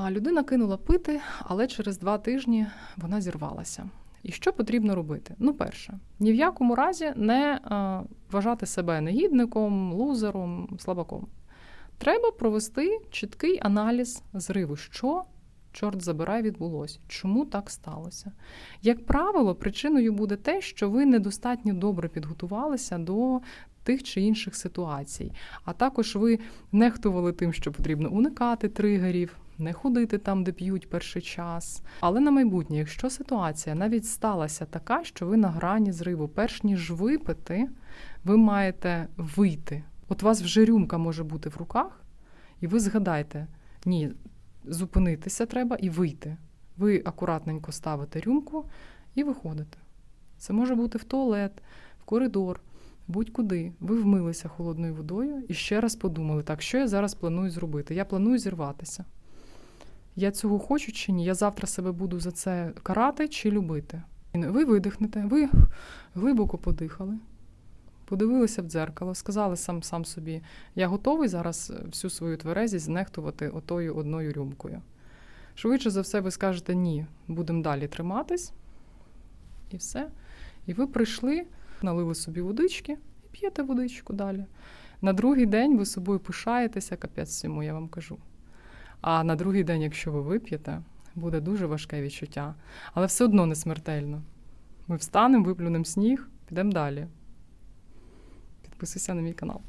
А людина кинула пити, але через два тижні вона зірвалася. І що потрібно робити? Ну, перше, ні в якому разі не е, вважати себе негідником, лузером, слабаком. Треба провести чіткий аналіз зриву, що, чорт забирай, відбулося, чому так сталося. Як правило, причиною буде те, що ви недостатньо добре підготувалися до тих чи інших ситуацій, а також ви нехтували тим, що потрібно уникати тригерів, не ходити там, де п'ють перший час. Але на майбутнє, якщо ситуація навіть сталася така, що ви на грані зриву, перш ніж випити, ви маєте вийти. От у вас вже рюмка може бути в руках, і ви згадайте, ні, зупинитися треба і вийти. Ви акуратненько ставите рюмку і виходите. Це може бути в туалет, в коридор, будь-куди. Ви вмилися холодною водою і ще раз подумали, так, що я зараз планую зробити? Я планую зірватися. Я цього хочу чи ні? Я завтра себе буду за це карати чи любити. Ви видихнете, ви глибоко подихали, подивилися в дзеркало, сказали сам, сам собі, я готовий зараз всю свою тверезість знехтувати отою одною рюмкою. Швидше за все, ви скажете ні, будемо далі триматись. І все. І ви прийшли, налили собі водички і п'єте водичку далі. На другий день ви собою пишаєтеся, капець всьому, я вам кажу. А на другий день, якщо ви вип'єте, буде дуже важке відчуття, але все одно не смертельно. Ми встанемо, виплюнемо сніг, підемо далі. Підписуйся на мій канал.